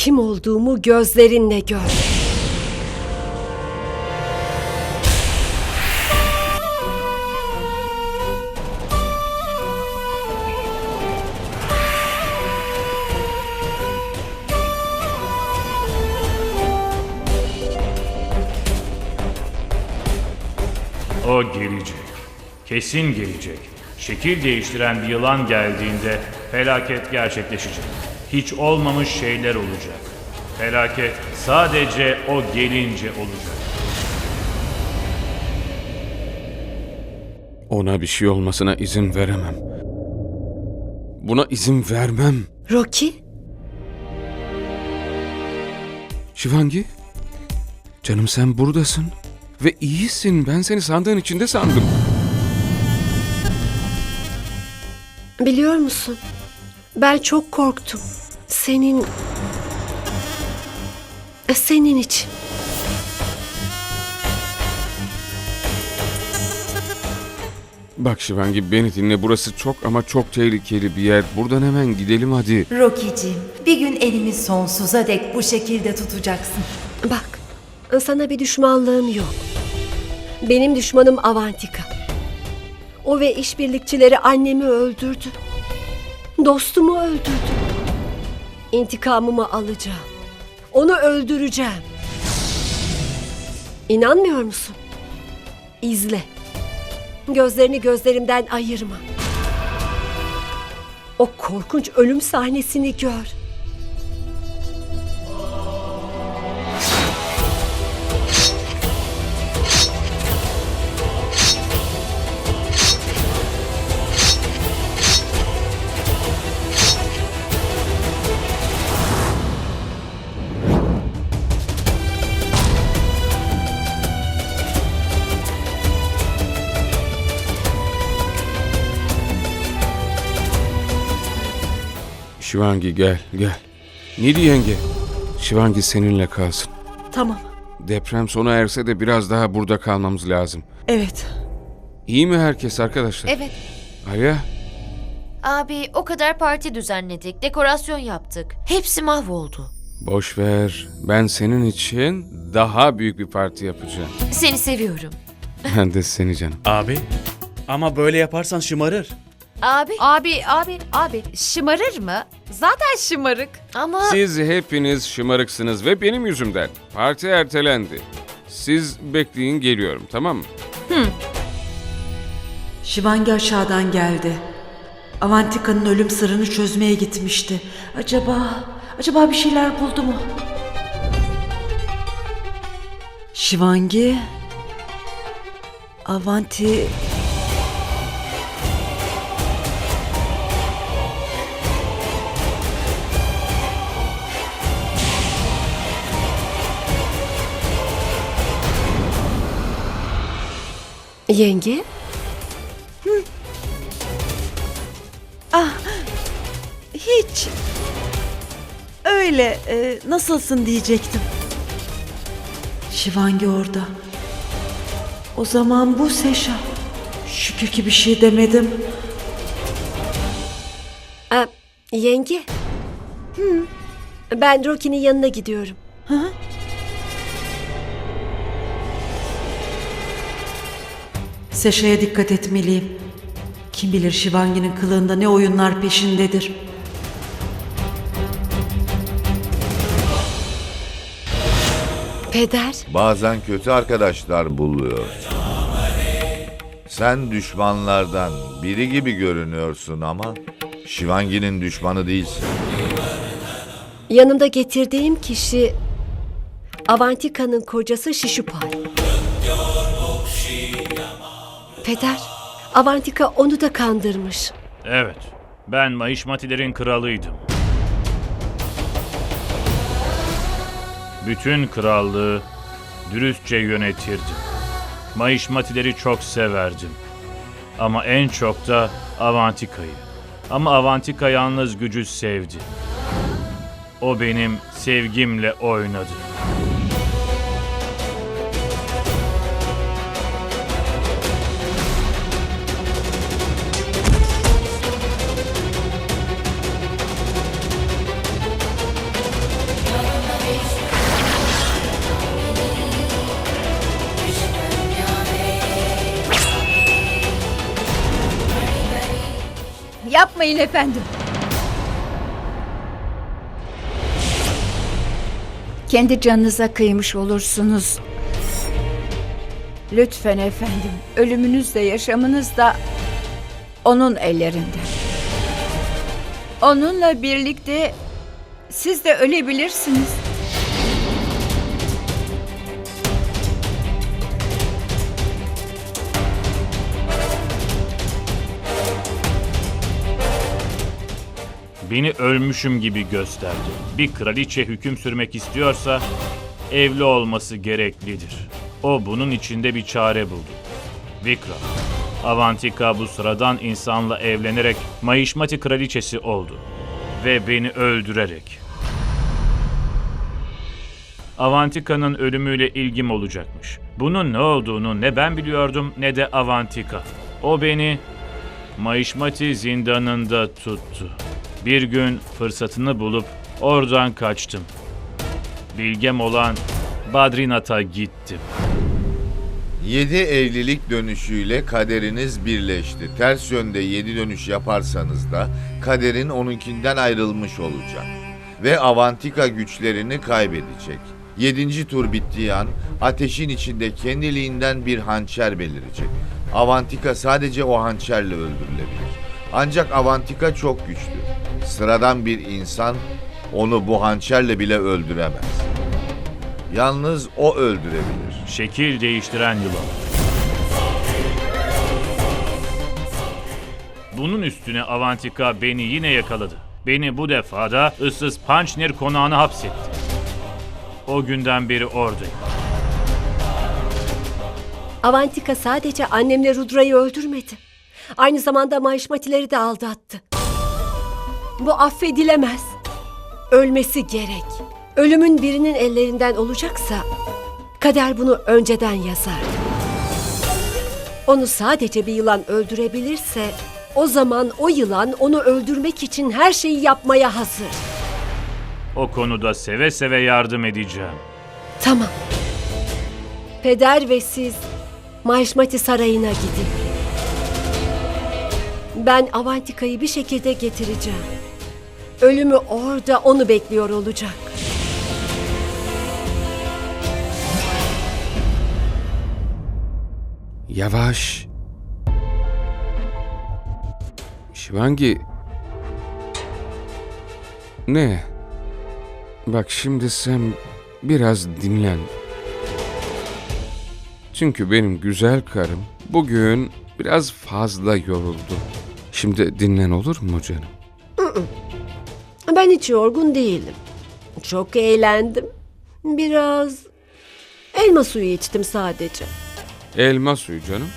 Kim olduğumu gözlerinle gör. O gelecek. Kesin gelecek. Şekil değiştiren bir yılan geldiğinde felaket gerçekleşecek. Hiç olmamış şeyler olacak. Felaket sadece o gelince olacak. Ona bir şey olmasına izin veremem. Buna izin vermem. Rocky, Şivangi? Canım sen buradasın. Ve iyisin. Ben seni sandığın içinde sandım. biliyor musun? Ben çok korktum. Senin... Senin için. Bak Şivangi beni dinle. Burası çok ama çok tehlikeli bir yer. Buradan hemen gidelim hadi. Rocky'cim, bir gün elimi sonsuza dek bu şekilde tutacaksın. Bak, sana bir düşmanlığım yok. Benim düşmanım Avantika. O ve işbirlikçileri annemi öldürdü. Dostumu öldürdü. İntikamımı alacağım. Onu öldüreceğim. İnanmıyor musun? İzle. Gözlerini gözlerimden ayırma. O korkunç ölüm sahnesini gör. Şivangi gel gel. Nidi yenge. Şivangi seninle kalsın. Tamam. Deprem sona erse de biraz daha burada kalmamız lazım. Evet. İyi mi herkes arkadaşlar? Evet. Arya? Abi o kadar parti düzenledik, dekorasyon yaptık. Hepsi mahvoldu. Boş ver. Ben senin için daha büyük bir parti yapacağım. Seni seviyorum. Ben de seni canım. Abi ama böyle yaparsan şımarır. Abi Abi, abi, abi şımarır mı? Zaten şımarık. ama Siz hepiniz şımarıksınız ve benim yüzümden. Parti ertelendi. Siz bekleyin geliyorum tamam mı? Şivangi aşağıdan geldi. Avantika'nın ölüm sırrını çözmeye gitmişti. Acaba, acaba bir şeyler buldu mu? Şivangi... Avanti... Yenge? Hiç. Öyle, e, nasılsın diyecektim. Şivangi orada. O zaman bu Seşa. Şükür ki bir şey demedim. Aa, yenge? Ben Rocky'nin yanına gidiyorum. Seşa'ya dikkat etmeliyim. Kim bilir Şivangi'nin kılığında ne oyunlar peşindedir. Peder, Bazen kötü arkadaşlar buluyor. Sen düşmanlardan biri gibi görünüyorsun ama Şivangi'nin düşmanı değilsin. yanımda getirdiğim kişi Avantika'nın kocası Şişupal. Peder, Avantika onu da kandırmış. evet ben Mahişmatilerin kralıydım. Bütün krallığı dürüstçe yönetirdim. Mahişmatileri çok severdim. Ama en çok da Avantika'yı. Ama Avantika yalnız gücü sevdi. O benim sevgimle oynadı. Efendim. Kendi canınıza kıymış olursunuz. Lütfen efendim, ölümünüz de yaşamınız da onun ellerinde. Onunla birlikte siz de ölebilirsiniz. Beni ölmüşüm gibi gösterdi. Bir kraliçe hüküm sürmek istiyorsa evli olması gereklidir. O bunun içinde bir çare buldu. Vikram. Avantika bu sıradan insanla evlenerek Mahişmati kraliçesi oldu. Ve beni öldürerek. Avantika'nın ölümüyle ilgim olacakmış. Bunun ne olduğunu ne ben biliyordum ne de Avantika. O beni Mahişmati zindanında tuttu. Bir gün fırsatını bulup oradan kaçtım. Bilgem olan Badrinat'a gittim. Yedi evlilik dönüşüyle kaderiniz birleşti. Ters yönde yedi dönüş yaparsanız da kaderin onunkinden ayrılmış olacak. Ve Avantika güçlerini kaybedecek. Yedinci tur bittiği an ateşin içinde kendiliğinden bir hançer belirecek. Avantika sadece o hançerle öldürülebilir. Ancak Avantika çok güçlü. Sıradan bir insan onu bu hançerle bile öldüremez. Yalnız o öldürebilir. Şekil değiştiren yılan. Bunun üstüne Avantika beni yine yakaladı. Beni bu defa da ıssız Pançnir konağına hapsetti. O günden beri oradayım. Avantika sadece annemle Rudra'yı öldürmedi. Aynı zamanda Mahişmatileri de aldattı. Bu affedilemez. Ölmesi gerek. Ölümün birinin ellerinden olacaksa kader bunu önceden yazar. Onu sadece bir yılan öldürebilirse o zaman o yılan onu öldürmek için her şeyi yapmaya hazır. O konuda seve seve yardım edeceğim. Tamam. Peder ve siz Mahişmati Sarayı'na gidin. Ben Avantika'yı bir şekilde getireceğim. Ölümü orada onu bekliyor olacak. Yavaş. Şivangi. Ne? Bak şimdi sen biraz dinlen. Çünkü benim güzel karım bugün biraz fazla yoruldu. Şimdi dinlen olur mu canım? Ben hiç yorgun değilim. Çok eğlendim. Biraz elma suyu içtim sadece. Elma suyu canım.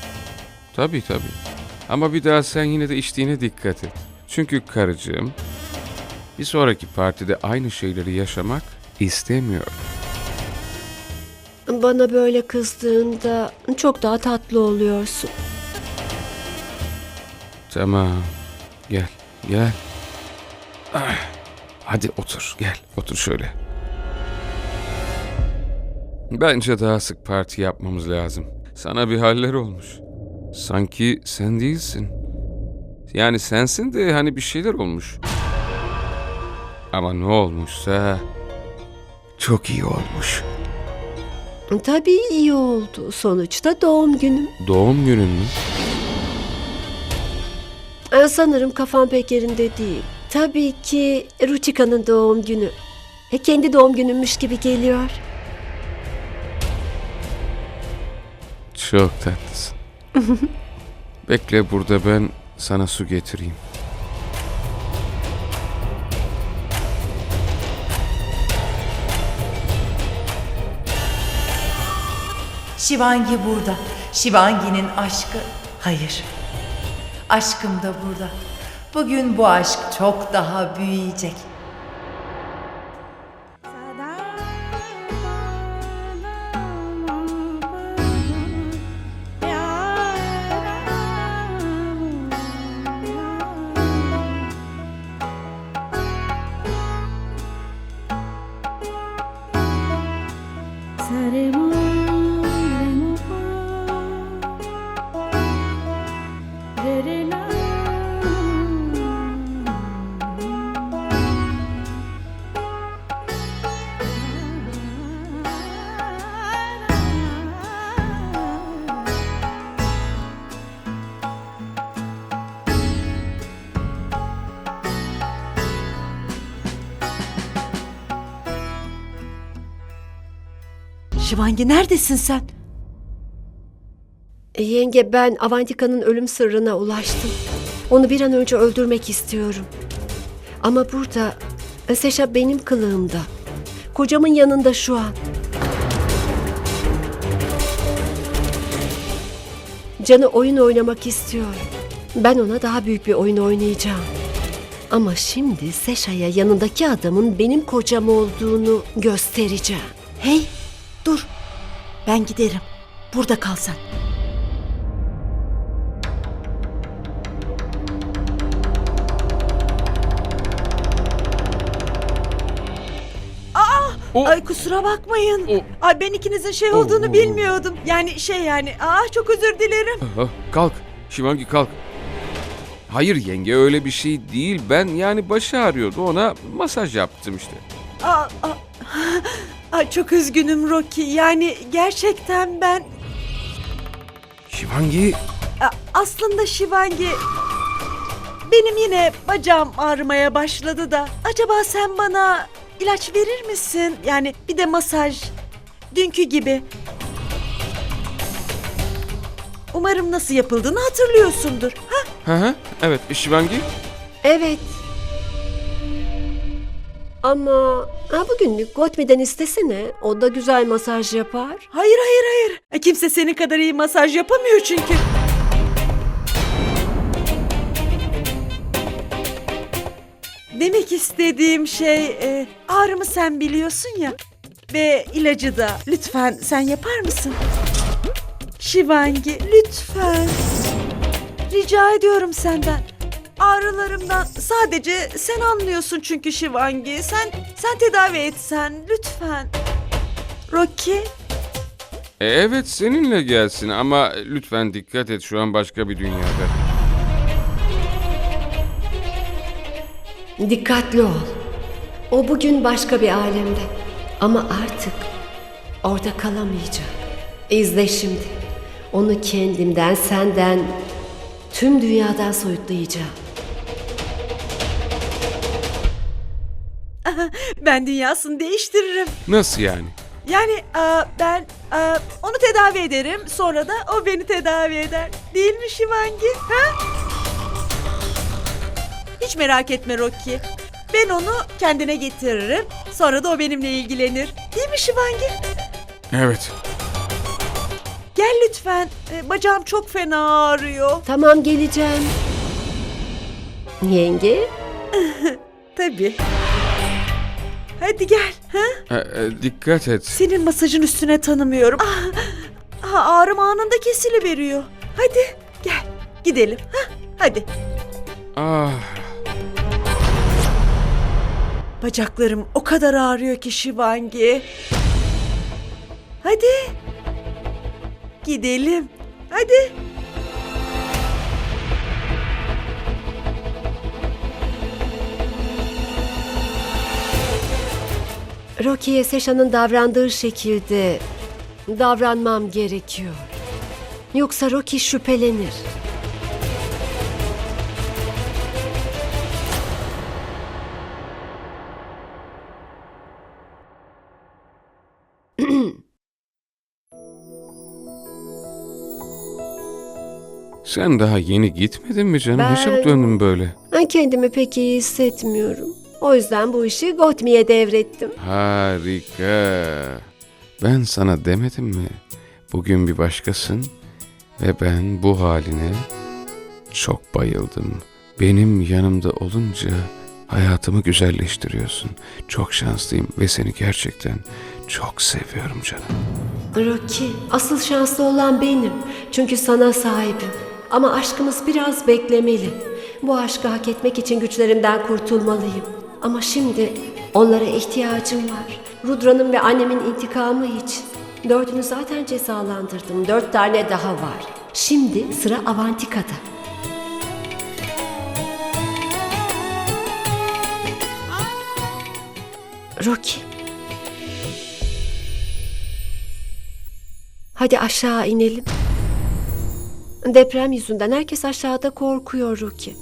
Tabii tabii. Ama bir daha sen yine de içtiğine dikkat et. Çünkü karıcığım bir sonraki partide aynı şeyleri yaşamak istemiyor. Bana böyle kızdığında çok daha tatlı oluyorsun. Tamam. Gel, gel. Ah, Hadi otur, gel. Otur şöyle. Bence daha sık parti yapmamız lazım. Sana bir haller olmuş. Sanki sen değilsin. Yani sensin de hani bir şeyler olmuş. Ama ne olmuşsa çok iyi olmuş. Tabii iyi oldu. Sonuçta doğum günüm. Doğum günün mü? Ee, Sanırım kafam pek yerinde değil. Tabii ki Ruchika'nın doğum günü. E, kendi doğum günümmüş gibi geliyor. Çok tatlısın. Bekle burada ben sana su getireyim. Şivangi burada. Şivangi'nin aşkı. Hayır. Aşkım da burada. Bugün bu aşk çok daha büyüyecek. Sarı Şivangi neredesin sen? E, Yenge ben Avantika'nın ölüm sırrına ulaştım. Onu bir an önce öldürmek istiyorum. Ama burada Seşa benim kılığımda. Kocamın yanında şu an. Canı oyun oynamak istiyor. Ben ona daha büyük bir oyun oynayacağım. Ama şimdi Seşa'ya yanındaki adamın benim kocam olduğunu göstereceğim. Hey dur. Ben giderim. Burada kal sen. O, Ay kusura bakmayın. O- Ay ben ikinizin şey olduğunu Oo. bilmiyordum. Yani şey yani. Aa çok özür dilerim. Ah, kalk. Şivangi kalk. Hayır yenge öyle bir şey değil. Ben yani başı ağrıyordu ona masaj yaptım işte. Aa, aa. Çok üzgünüm Rocky. Yani gerçekten ben Şivangi aslında Şivangi benim yine bacağım ağrımaya başladı da acaba sen bana ilaç verir misin? Yani bir de masaj dünkü gibi. Umarım nasıl yapıldığını hatırlıyorsundur. Ha? Hı hı. Evet Şivangi. Evet. Ama ha bugünlük Gotmi'den istesene. O da güzel masaj yapar. Hayır hayır hayır. E, Kimse senin kadar iyi masaj yapamıyor çünkü. Demek istediğim şey e, ağrımı sen biliyorsun ya ve ilacı da lütfen sen yapar mısın? Şivangi lütfen. Rica ediyorum senden. Ağrılarımdan sadece sen anlıyorsun çünkü Şivangi. Sen sen tedavi etsen lütfen. Rocky E, evet seninle gelsin ama lütfen dikkat et şu an başka bir dünyada. Dikkatli ol. O bugün başka bir alemde. Ama artık orada kalamayacak. İzle şimdi. Onu kendimden, senden, tüm dünyadan soyutlayacağım. Ben dünyasını değiştiririm. Nasıl yani? Yani aa, ben aa, onu tedavi ederim. Sonra da o beni tedavi eder. Değil mi Şivangi? Ha? Hiç merak etme Rocky. Ben onu kendine getiririm. Sonra da o benimle ilgilenir. Değil mi Şivangi? Evet. Gel lütfen. Ee, bacağım çok fena ağrıyor. Tamam geleceğim. Yenge, Tabii. Hadi gel. Ha? E, e, dikkat et. Senin masajın üstüne tanımıyorum. Ah, ah, ağrım anında kesiliveriyor. Hadi gel gidelim. Ha? Hadi. Ah. Bacaklarım o kadar ağrıyor ki Şivangi. Hadi. Gidelim. Hadi. Rocky'ye Seşa'nın davrandığı şekilde davranmam gerekiyor. Yoksa Rocky şüphelenir. Sen daha yeni gitmedin mi canım? Ne Ben- çabuk döndün böyle? Ben kendimi pek iyi hissetmiyorum. O yüzden bu işi Gotmi'ye devrettim. Harika. Ben sana demedim mi? Bugün bir başkasın ve ben bu haline çok bayıldım. Benim yanımda olunca hayatımı güzelleştiriyorsun. Çok şanslıyım ve seni gerçekten çok seviyorum canım. Rocky, asıl şanslı olan benim. Çünkü sana sahibim. Ama aşkımız biraz beklemeli. Bu aşkı hak etmek için güçlerimden kurtulmalıyım. Ama şimdi onlara ihtiyacım var. Rudra'nın ve annemin intikamı için. Dördünü zaten cezalandırdım. Dört tane daha var. Şimdi sıra Avantika'da. Rocky. Hadi aşağı inelim. Deprem yüzünden herkes aşağıda korkuyor Ruki.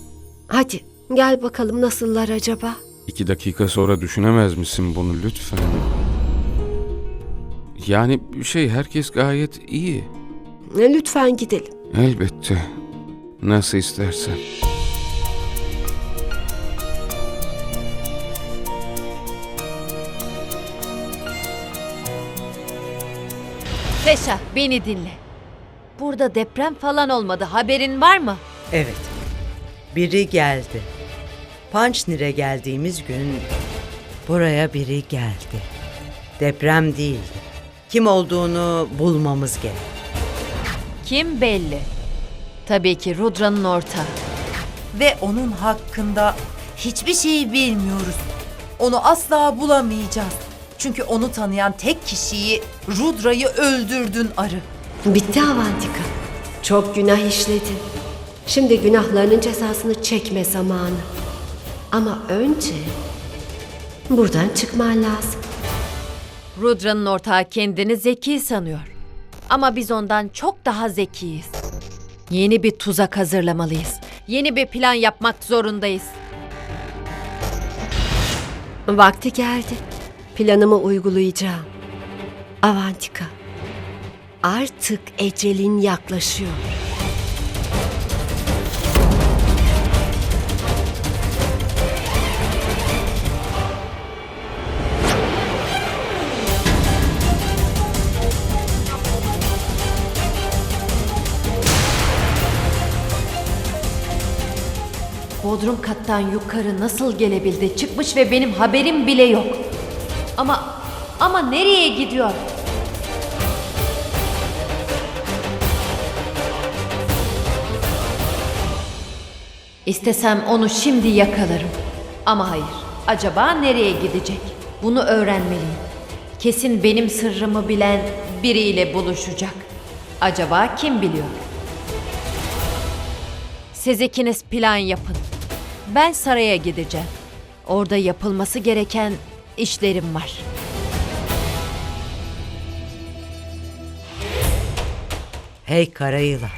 Hadi gel bakalım nasıllar acaba? İki dakika sonra düşünemez misin bunu lütfen? Yani şey herkes gayet iyi. E, Lütfen gidelim. Elbette. Nasıl istersen. Reşa beni dinle. Burada deprem falan olmadı. Haberin var mı? Evet. Biri geldi. Pançnir'e geldiğimiz gün buraya biri geldi. Deprem değildi. Kim olduğunu bulmamız gerek. Kim belli. Tabii ki Rudra'nın ortağı. Ve onun hakkında hiçbir şeyi bilmiyoruz. Onu asla bulamayacağız. Çünkü onu tanıyan tek kişiyi Rudra'yı öldürdün arı. Bitti Avantika. Çok günah işledin. Şimdi günahlarının cezasını çekme zamanı. Ama önce buradan çıkman lazım. Rudra'nın ortağı kendini zeki sanıyor. Ama biz ondan çok daha zekiyiz. Yeni bir tuzak hazırlamalıyız. Yeni bir plan yapmak zorundayız. Vakti geldi. Planımı uygulayacağım. Avantika. Artık ecelin yaklaşıyor. Bodrum kattan yukarı nasıl gelebildi? Çıkmış ve benim haberim bile yok. Ama ama nereye gidiyor? İstesem onu şimdi yakalarım. Ama hayır. Acaba nereye gidecek? Bunu öğrenmeliyim. Kesin benim sırrımı bilen biriyle buluşacak. Acaba kim biliyor? Siz ikiniz plan yapın. Ben saraya gideceğim. Orada yapılması gereken işlerim var. Hey Karayılan.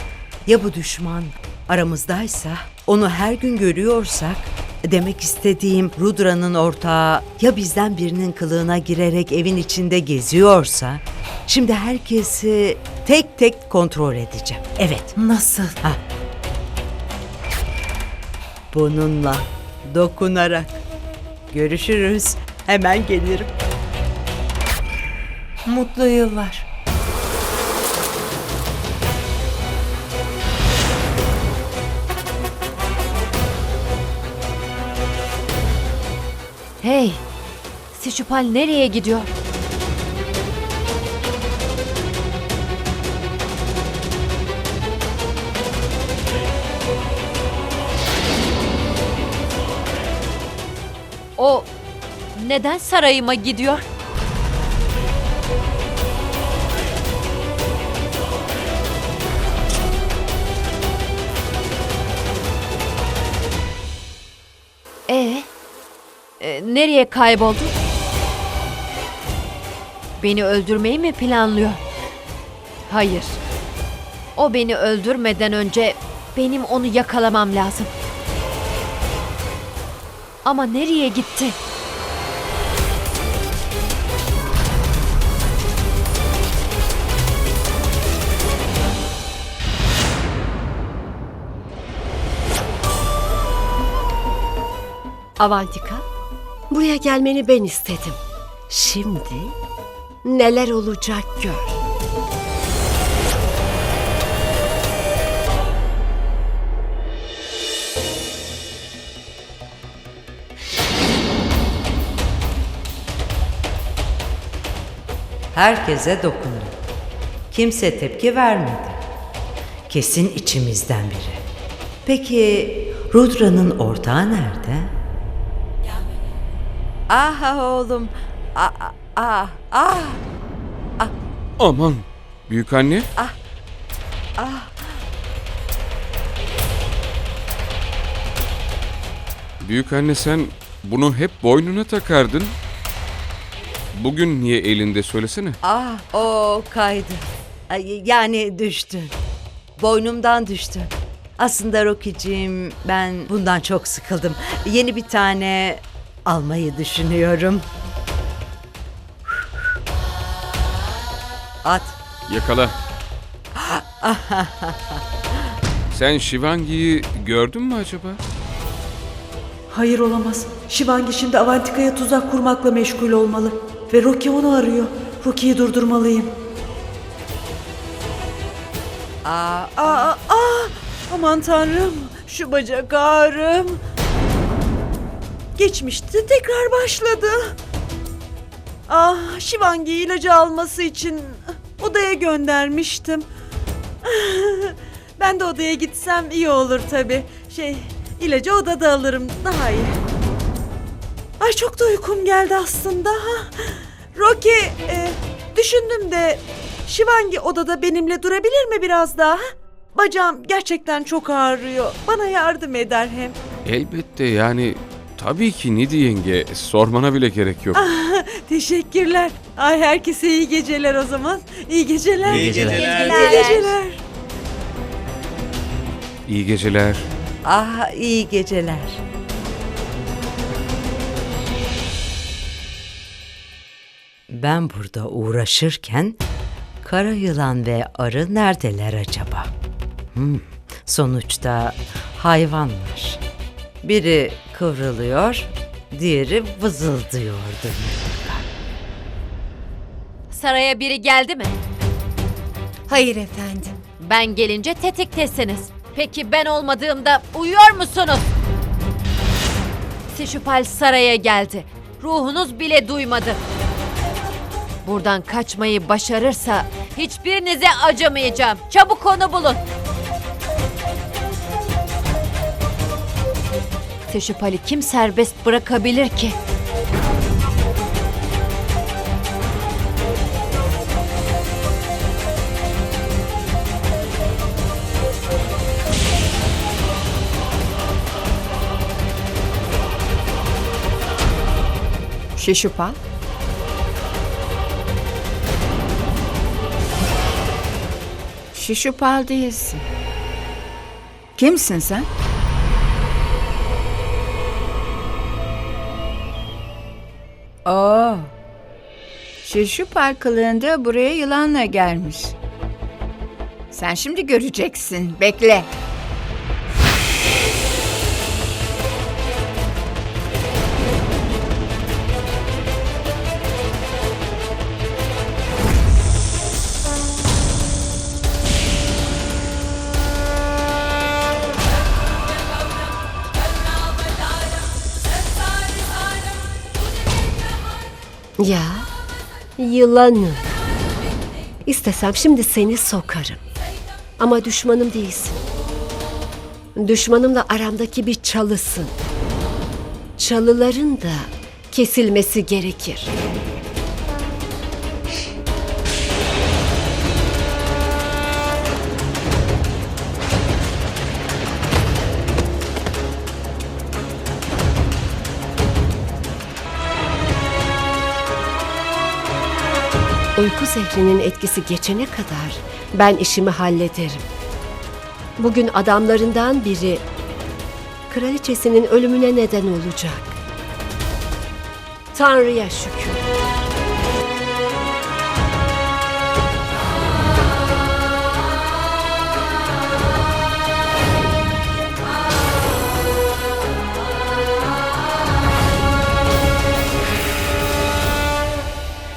Ya bu düşman aramızdaysa, onu her gün görüyorsak, demek istediğim Rudra'nın ortağı ya bizden birinin kılığına girerek evin içinde geziyorsa, şimdi herkesi tek tek kontrol edeceğim. Evet, Nasıl? Bununla dokunarak. Görüşürüz. Hemen gelirim. Mutlu yıllar. Hey! Sişupal nereye gidiyor? Neden sarayıma gidiyor? Ee, e, nereye kayboldu? Beni öldürmeyi mi planlıyor? Hayır. O beni öldürmeden önce benim onu yakalamam lazım. Ama nereye gitti? Avantika, buraya gelmeni ben istedim. Şimdi neler olacak gör. Herkese dokundu. Kimse tepki vermedi. Kesin içimizden biri. Peki Rudra'nın ortağı nerede? Ah oğlum. Ah ah ah. Aman. Büyük anne. Büyük anne sen bunu hep boynuna takardın. Bugün niye elinde söylesene. Ah o kaydı. Ay, Yani düştü. Boynumdan düştü. Aslında Rocky'cim ben bundan çok sıkıldım. Yeni bir tane almayı düşünüyorum. At. Yakala. Sen Shivangi'yi gördün mü acaba? Hayır olamaz. Şivangi şimdi Avantika'ya tuzak kurmakla meşgul olmalı. Ve Rocky onu arıyor. Rocky'yi durdurmalıyım. Aa, Aa, aa, aman tanrım. Şu bacak ağrım. Geçmişti tekrar başladı. Ah, Şivangi ilacı alması için odaya göndermiştim. Ben de odaya gitsem iyi olur tabii. Şey, ilacı odada alırım daha iyi. Ay çok da uykum geldi aslında. Rocky, e, düşündüm de Şivangi odada benimle durabilir mi biraz daha? ha? Bacağım gerçekten çok ağrıyor. Bana yardım eder hem. Elbette yani tabii ki Nidi yenge sormana bile gerek yok. Teşekkürler. Ay herkese iyi geceler o zaman. İyi geceler. İyi geceler. İyi geceler. İyi geceler. ah iyi geceler. Ben burada uğraşırken kara yılan ve arı neredeler acaba? Hmm, sonuçta hayvanlar. Biri kıvrılıyor, diğeri vızıldıyordu. Saraya biri geldi mi? Hayır efendim. Ben gelince tetiktesiniz. Peki ben olmadığımda uyuyor musunuz? Sişupal saraya geldi. Ruhunuz bile duymadı. Buradan kaçmayı başarırsa hiçbirinize acımayacağım. Çabuk onu bulun. Sişupal'i kim serbest bırakabilir ki? Şişupal. Şişupal değilsin. Kimsin sen? Oo. Şişupal kılığında buraya yılanla gelmiş. Sen şimdi göreceksin. Bekle. Ya, yılanım. İstesem şimdi seni sokarım. Ama düşmanım değilsin. Düşmanımla aramdaki bir çalısın. Çalıların da kesilmesi gerekir. Uyku zehrinin etkisi geçene kadar ben işimi hallederim. Bugün adamlarından biri kraliçesinin ölümüne neden olacak. Tanrı'ya şükür.